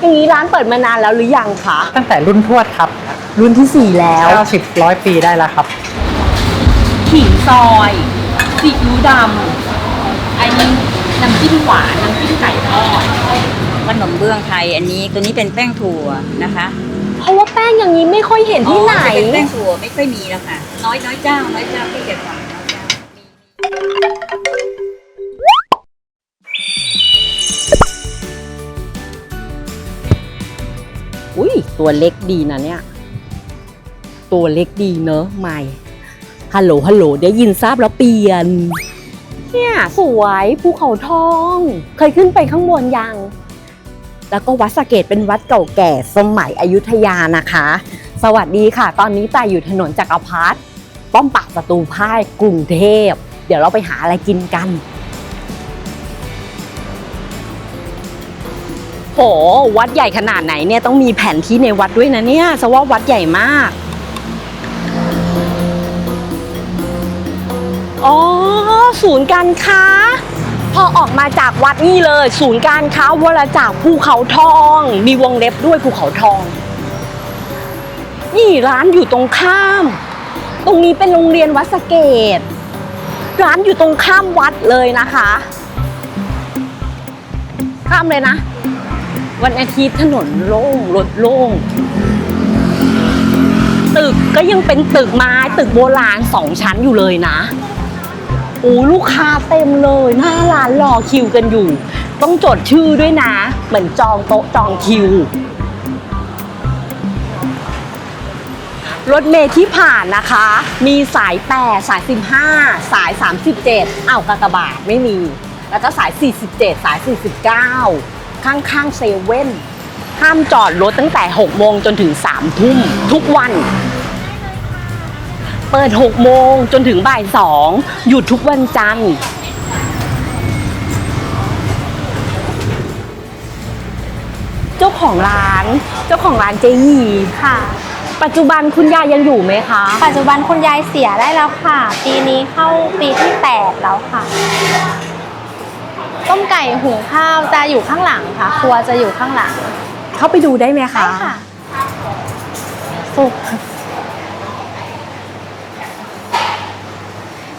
อย่างนี้ร้านเปิดมานานแล้วหรือยังคะ ตั้งแต่รุ่นทวดครับรุ่นที่สี่แล้ว 90ร้อยปีได้แล้วครับ ขิงซอยซีอิ๊วดำอันนี้น้ำจิ้มหวานน้ำจิ้มไก่ทอดขนมเบื้องไทยอันนี้ตัวนี้เป็นแป้งถั่วนะคะเพราะว่าแป้งอย่างนี้ไม่ค่อยเห็นที่ไหน อ๋อจะเป็นแป้งถั่วไม่ค่อยมีแล้วค่ะ น้อยน้อยเจ้าน้อยเจ้าที่เก็บฝาก ตัวเล็กดีนะเนี่ย ตัวเล็กดีเนอะไม่ ฮัลโหลฮัลโหลเดี๋ยวยินทราบแล้วเปลี่ยน เนี่ยสวยภูเขาทอง เคยขึ้นไปข้างบนยัง แล้วก็วัดสะเกตเป็นวัดเก่าแก่สมัยอยุธยานะคะ สวัสดีค่ะ ตอนนี้ตายอยู่ถนนจักรพรรดิป้อมปราบศัตรูพ่ายกรุงเทพ เดี๋ยวเราไปหาอะไรกินกัน โห วัดใหญ่ขนาดไหนเนี่ยต้องมีแผนที่ในวัดด้วยนะเนี่ยสว่าวัดใหญ่มากอ๋อศูนย์การค้า พอออกมาจากวัดนี่เลย ศูนย์การค้าวรจากภูเขาทอง มีวงเล็บด้วยภูเขาทอง นี่ร้านอยู่ตรงข้าม ตรงนี้เป็นโรงเรียนวัดสะเกต ร้านอยู่ตรงข้ามวัดเลยนะคะ ข้ามเลยนะ วันอาทิตย์ถนนโล่งรถโล่ง ตึกก็ยังเป็นตึกไม้ตึกโบราณสองชั้นอยู่เลยนะโอ้ลูกค้าเต็มเลย หน้าร้านรอคิวกันอยู่ ต้องจดชื่อด้วยนะ เหมือนจองโต๊ะจองคิว รถเมล์ที่ผ่านนะคะ มีสาย 8 สาย 15 สาย 37อ้าวกากบาทไม่มี แล้วก็สาย 47 สาย 49 ข้างๆเซเว่นห้ามจอดรถตั้งแต่ 6 โมงจนถึง 3 ทุ่มทุกวัน เปิด 6 โมงจนถึงบ่าย 2 หยุดทุกวันจันทร์เจ้าของร้าน เจ้าของร้านเจยีค่ะ ปัจจุบันคุณยายยังอยู่ไหมคะ ปัจจุบันคุณยายเสียได้แล้วค่ะ ปีนี้เข้าปีที่ 8 แล้วค่ะ ต้มไก่หุงข้าวจะอยู่ข้างหลังค่ะ ครัวจะอยู่ข้างหลังเข้าไปดูได้ไหมคะใช่ค่ะสุก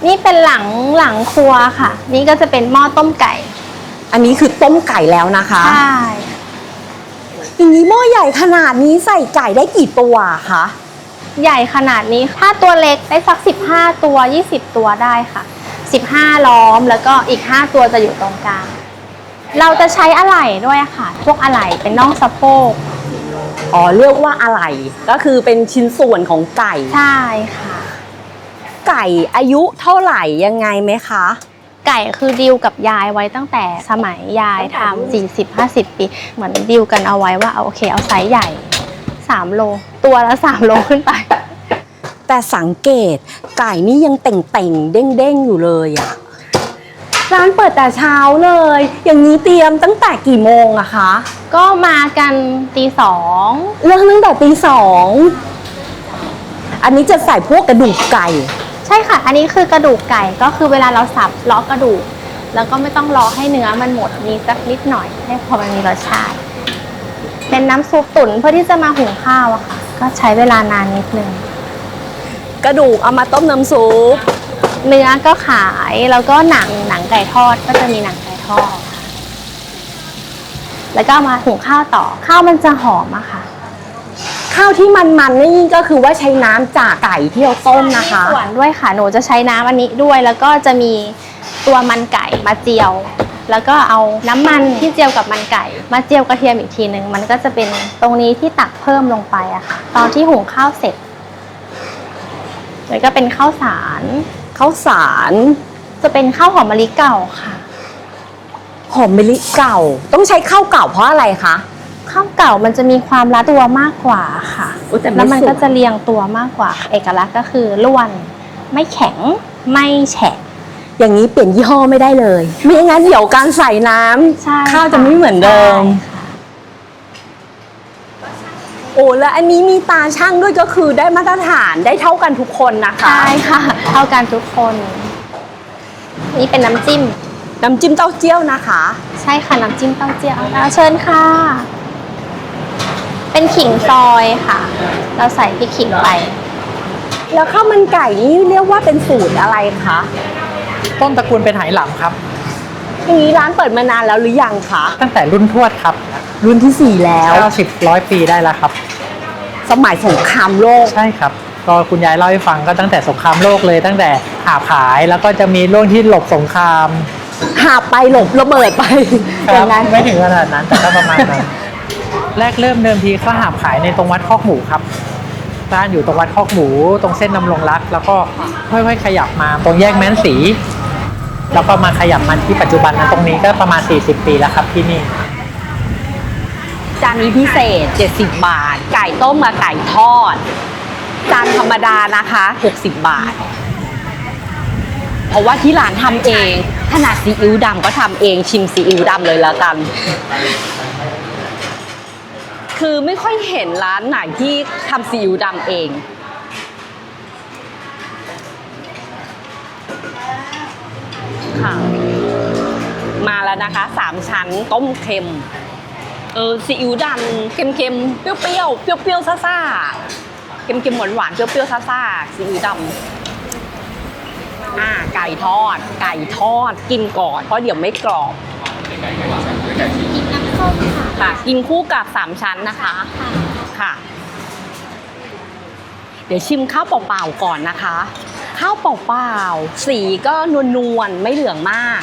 นี่เป็นหลังหลังครัวค่ะ นี่ก็จะเป็นหม้อต้มไก่อันนี้คือต้มไก่แล้วนะคะ ใช่อย่างนี้หม้อใหญ่ขนาดนี้ใส่ไก่ได้กี่ตัวคะ ใหญ่ขนาดนี้ ถ้าตัวเล็กได้สัก 15 ตัว 20 ตัวได้ค่ะ 15 ล้อม แล้วก็อีก 5 ตัวจะอยู่ตรงกลาง เราจะใช้อะไหล่ด้วยค่ะ พวกอะไหล่เป็นน่องสะโพก อ๋อเรียกว่าอะไร ก็คือเป็นชิ้นส่วนของไก่ ใช่ค่ะ ไก่อายุเท่าไหร่ยังไงไหมคะ ไก่คือดีลกับยายไว้ตั้งแต่สมัยยายทำ40 50 ปี เหมือนดีลกันเอาไว้ว่าเอาโอเคเอาไซส์ใหญ่ 3 โล ตัวละ 3 โลขึ้นไป แต่สังเกตไก่นี่ยังเต่งเต่งๆเด้งเด้งๆอยู่เลยอะร้านเปิดแต่เช้าเลย อย่างนี้เตรียมตั้งแต่กี่โมงอะคะก็มากันตีสองเริ่มตั้งแต่ตีสองอันนี้จะใส่พวกกระดูกไก่ ใช่ค่ะ อันนี้คือกระดูกไก่ก็คือเวลาเราสับเลาะกระดูก แล้วก็ไม่ต้องรอให้เนื้อมันหมดมีสักนิดหน่อยให้พอมันมีรสชาติ เป็นน้ำซุปตุ๋นเพื่อที่จะมาหุงข้าวอะค่ะ ก็ใช้เวลานานนิดนึง กระดูกเอามาต้มน้ำซุปเนื้อก็ขายแล้วก็หนังหนังไก่ทอดก็จะมีหนังไก่ทอด แล้วก็เอามาหุงข้าวต่อข้าวมันจะหอมอะค่ะ ข้าวที่มันๆนี่ก็คือว่าใช้น้ำจากไก่ที่เราต้มนะคะส่วนด้วยค่ะ หนูจะใช้น้ำอันนี้ด้วย แล้วก็จะมีตัวมันไก่มาเจียว แล้วก็เอาน้ำมันที่เจียวกับมันไก่ มาเจียวกระเทียมอีกทีหนึ่งมันก็จะเป็นตรงนี้ที่ตักเพิ่มลงไปอะค่ะ ตอนที่หุงข้าวเสร็จ แล้วก็เป็นข้าวสารข้าวสารจะเป็นข้าวหอมมะลิเก่าค่ะ หอมมะลิเก่า ต้องใช้ข้าวเก่าเพราะอะไรคะข้าวเก่ามันจะมีความรัดตัวมากกว่าค่ะอุ๊ยแต่ไม่แล้วมันสุก ก็จะเรียงตัวมากกว่า เอกลักษณ์ก็คือล้วนไม่แข็งไม่แฉะ อย่างนี้เปลี่ยนยี่ห้อไม่ได้เลยไม่งั้นเดี๋ยวการใส่น้ำ ใช่ข้าวจะไม่เหมือนเดิม ใช่ค่ะโอ้แล้วอันนี้มีตาช่างด้วยก็คือได้มาตรฐานได้เท่ากันทุกคนนะคะ ใช่ค่ะเท่ากันทุกคน นี่เป็นน้ำจิ้ม น้ำจิ้มเต้าเจี้ยวนะคะ ใช่ค่ะน้ำจิ้มเต้าเจี้ยวเอาเชิญค่ะ เป็นขิงซอยค่ะ เราใส่พริกขิงไป แล้วข้าวมันไก่นี่เรียกว่าเป็นสูตรอะไรคะ ต้นตระกูลเป็นไหหลำครับ อย่างนี้ร้านเปิดมานานแล้วหรือยังคะ ตั้งแต่รุ่นทวดครับรุ่นที่สี่แล้ว 90ร้อยปีได้แล้วครับ สมัยสงครามโลก ใช่ครับ ก็คุณยายเล่าให้ฟังก็ตั้งแต่สงครามโลกเลย ตั้งแต่หาบขายแล้วก็จะมีช่วงที่หลบสงครามหาไปหลบระเบิดไปคอรัย่าบงนั้นไม่ถึงขนาดนั้นแต่ก็ประมาณนั้นแรกเริ่มเดิมทีเขาหาบขายในตรงวัดคอกหมูครับร้านอยู่ตรงวัดคอกหมู ตรงเส้นนำรงรัก แล้วก็ค่อยๆขยับมาตรงแยกแม้นสี แล้วก็มาขยับมาที่ปัจจุบันนะตรงนี้ก็ประมาณ 40 ปีแล้วครับที่นี่ จานนี้พิเศษ 70 บาท ไก่ต้มกับไก่ทอด จานธรรมดานะคะ 60 บาท เพราะว่าที่ร้านทำเอง ขนาดซีอิ๊วดำก็ทำเองชิมซีอิ๊วดำเลยแล้วกัน คือไม่ค่อยเห็นร้านไหนที่ทำซีอิ๊วดำเอง ค่ะ มาแล้วนะคะ สามชั้นต้มเค็ม เออซีอิ๊วดำเค็มๆเปรี้ยวๆเปรี้ยวๆซ่าๆเค็มๆหวานๆเปรี้ยวๆซ่าๆซีอิ๊วดำอ่าไก่ทอด ไก่ทอดกินก่อน เพราะเดี๋ยวไม่กรอบค่ะ กินคู่กับสามชั้นนะคะ ค่ะ เดี๋ยวชิมข้าวเปล่าๆก่อนนะคะ ข้าวเปล่าๆ สีก็นวลๆ ไม่เหลืองมาก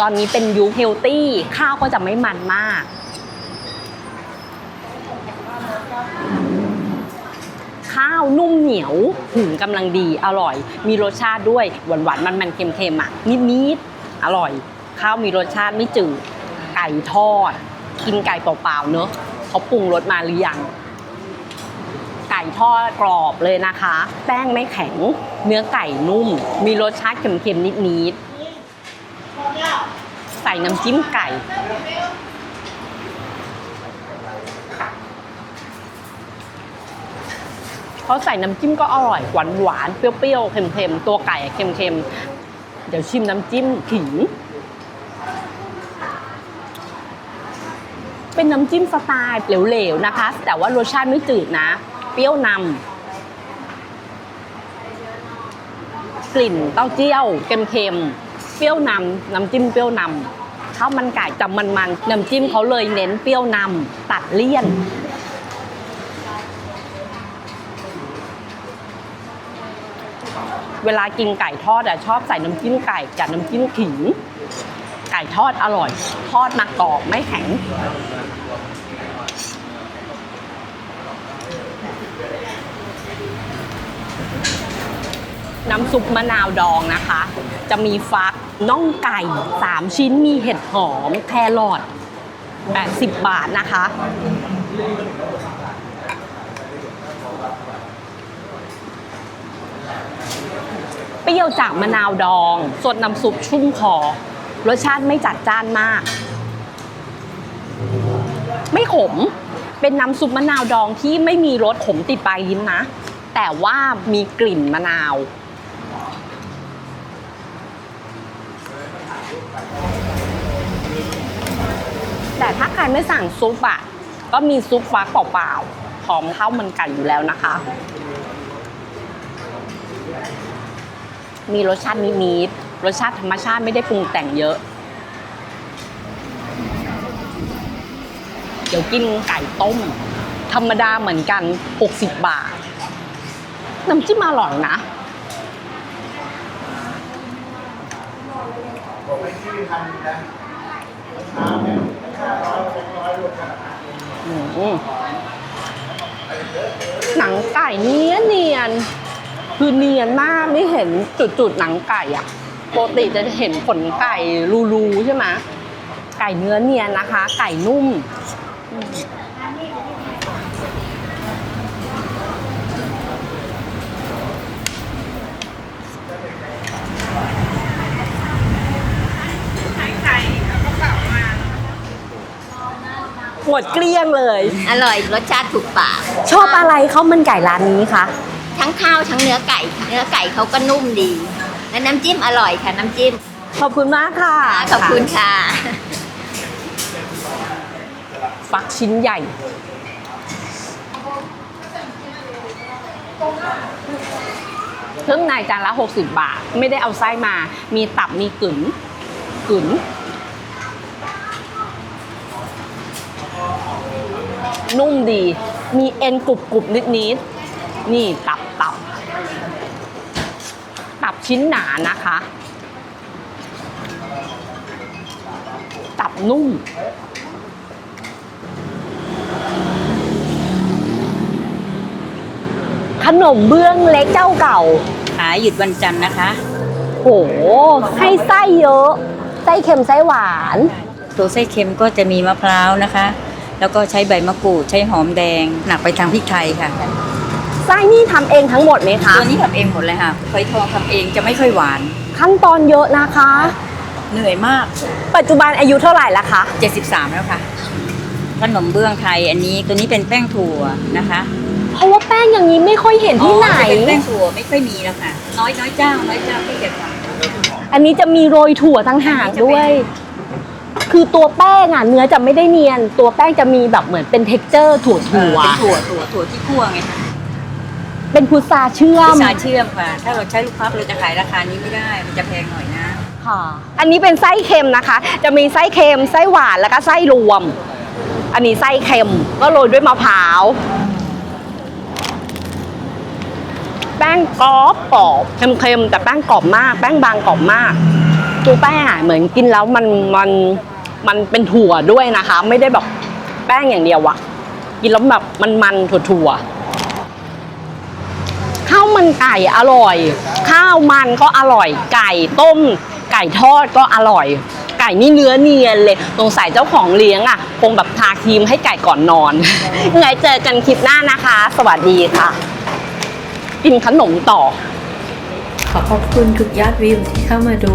ตอนนี้เป็นยุคเฮลตี้ ข้าวก็จะไม่มันมาก ข้าวนุ่มเหนียวหุงกำลังดีอร่อย มีรสชาติด้วย หวานหวานมันๆ เค็มๆอะนิดๆ อร่อย ข้าวมีรสชาติไม่จืด ไก่ทอด กินไก่เปล่าๆ เนอะเขาปรุงรสมาหรือยัง ทอดกรอบเลยนะคะ แป้งไม่แข็ง เนื้อไก่นุ่ม มีรสชาติเค็มๆนิดๆ ใส่น้ำจิ้มไก่ เขาใส่น้ำจิ้มก็อร่อย หวานหวานๆเปรี้ยวๆ เค็มๆ ตัวไก่เค็มๆ เดี๋ยวชิมน้ำจิ้มขิงเป็นน้ำจิ้มสไตล์เหลวๆนะคะ แต่ว่ารสชาติไม่จืดนะ เปรี้ยวนำกลิ่นเต้าเจี้ยวเค็มๆเปรี้ยวนำน้ำจิ้มเปรี้ยวนำข้าวมันไก่จับมันๆน้ำจิ้มเขาเลยเน้นเปรี้ยวนำตัดเลี่ยนเวลากินไก่ทอดอะชอบใส่น้ำจิ้มไก่กับน้ำจิ้มขิง ไก่ทอดอร่อย ทอดมากรอบไม่แข็ง น้ำซุปมะนาวดองนะคะ จะมีฟักน่องไก่ 3 ชิ้นมีเห็ดหอมแครอท80 บาทนะคะ เปรี้ยวจากมะนาวดอง สดน้ำซุปชุ่มคอรสชาติไม่จัดจ้านมาก ไม่ขม เป็นน้ำซุปมะนาวดองที่ไม่มีรสขมติดปลายลิ้นนะ แต่ว่ามีกลิ่นมะนาว แต่ถ้าใครไม่สั่งซุปอะก็มีซุปฟักเปล่าๆพร้อมข้าวมันไก่อยู่แล้วนะคะ มีรสชาตินิดๆรสชาติธรรมชาติไม่ได้ปรุงแต่งเยอะ เดี๋ยวกินไก่ต้ม ธรรมดาเหมือนกัน 60 บาท น้ำจิ้มอร่อยนะบอืมหนั หนังไก่เนียเนียน คือเนียนมากไม่เห็นจุดๆหนังไก่อะปกติจะเห็นขนไก่รูๆใช่ไหมไก่เนื้อเนียนนะคะ ไก่นุ่ม ดเกลี้ยงเลย อร่อยรสชาติถูกปากชอบอะไรข้าวมันไก่ร้านนี้คะทั้งข้าวทั้งเนื้อไก่ค่ะเนื้อไก่เขาก็นุ่มดี และน้ำจิ้มอร่อยค่ะน้ำจิ้มขอบคุณมากค่ะขอบคุณค่ะ ฟักชิ้นใหญ่ เครื่องในจานละ 60 บาท ไม่ได้เอาไส้มา มีตับมีกึ๋นกึ๋น นุ่มดี มีเอ็นกรุบกรุบนิดนิดๆนี่ตับตับตับชิ้นหนานะคะ ตับนุ่มขนมเบื้องเล็กเจ้าเก่า ขายหยุดวันจันทร์นะคะ โห ให้ไส้เยอะ ไส้เค็มไส้หวาน ตัวไส้เค็มก็จะมีมะพร้าวนะคะ แล้วก็ใช้ใบมะกรูด ใช้หอมแดง หนักไปทางพริกไทยค่ะ ไส้นี่ทำเองทั้งหมดไหมคะตัวนี้ทำเองหมดเลยค่ะฝอยทองทำเองจะไม่ค่อยหวาน ขั้นตอนเยอะนะคะ เหนื่อยมาก ปัจจุบันอายุเท่าไหร่ละคะ 73 แล้วค่ะ ขนมเบื้องไทยอันนี้ตัวนี้เป็นแป้งถั่วนะคะเพราะว่าแป้งอย่างนี้ไม่ค่อยเห็นที่ไหน อ๋อจะเป็นแป้งถั่วไม่ค่อยมีแล้วค่ะ น้อยน้อยเจ้าน้อยเจ้าที่จะทำอันนี้จะมีโรยถั่วทั้งหากด้วย คือตัวแป้งอะเนื้อจะไม่ได้เนียน ตัวแป้งจะมีแบบเหมือนเป็นเท็กเจอร์ถั่วเอถั่อวเป็นถั่วถั่วถั่วที่คั่วไงคะเป็นพุทราเชื่อมพิซซ่าเชื่อมค่ะ ถ้าเราใช้ลูกพับเราจะขายราคานี้ไม่ได้ มันจะแพงหน่อยนะค่ะ อันนี้เป็นไส้เค็มนะคะ จะมีไส้เค็มไส้หวานแล้วก็ไส้รวม อันนี้ไส้เค็มก็โรยด้วยมะพร้าวแป้งกรอบกรอบเค็มๆแต่แป้งกรอบมาก แป้งบางกรอบมากตัวแป้งอะเหมือนกินแล้วมันมัน มันเป็นถั่วด้วยนะคะ ไม่ได้แบบแป้งอย่างเดียวอะกินแล้วแบบมันมันๆถั่วข้าวมันไก่อร่อย ข้าวมันก็อร่อย ไก่ต้ม ไก่ทอดก็อร่อย ไก่นี่เนื้อเนียนเลยสงสัยเจ้าของเลี้ยงอะ คงแบบทาครีมให้ไก่ก่อนนอนยังไงเจอกันคลิปหน้านะคะ สวัสดีค่ะ กินขนมต่อ ขอขอบคุณทุกยอดวิวที่เข้ามาดู